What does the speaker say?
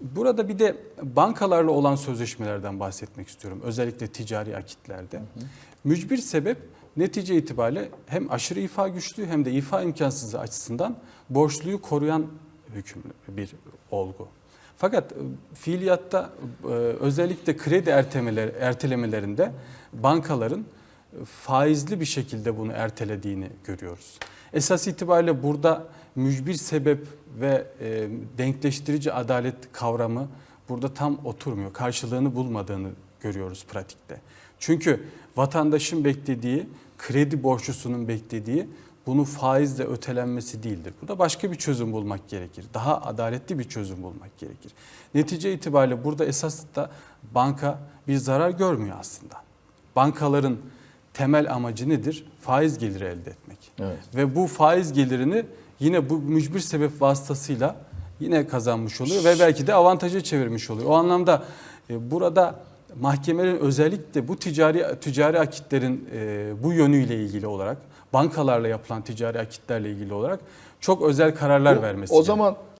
Burada bir de bankalarla olan sözleşmelerden bahsetmek istiyorum. Özellikle ticari akitlerde. Mücbir sebep netice itibariyle hem aşırı ifa güçlüğü hem de ifa imkansızlığı açısından borçluyu koruyan hüküm bir olgu. Fakat e, fiiliyatta e, özellikle kredi ertelemeler, ertelemelerinde bankaların e, faizli bir şekilde bunu ertelediğini görüyoruz. Esas itibariyle burada mücbir sebep ve e, denkleştirici adalet kavramı burada tam oturmuyor. Karşılığını bulmadığını görüyoruz pratikte. Çünkü vatandaşın beklediği, kredi borçlusunun beklediği bunu faizle ötelenmesi değildir. Burada başka bir çözüm bulmak gerekir. Daha adaletli bir çözüm bulmak gerekir. Netice itibariyle burada esas da banka bir zarar görmüyor aslında. Bankaların temel amacı nedir? Faiz geliri elde etmek. Evet. Ve bu faiz gelirini yine bu mücbir sebep vasıtasıyla yine kazanmış oluyor ve belki de avantaja çevirmiş oluyor. O anlamda e, burada mahkemelerin özellikle bu ticari ticari akitlerin e, bu yönüyle ilgili olarak bankalarla yapılan ticari akitlerle ilgili olarak çok özel kararlar Bu- vermesi. O gerekiyor. zaman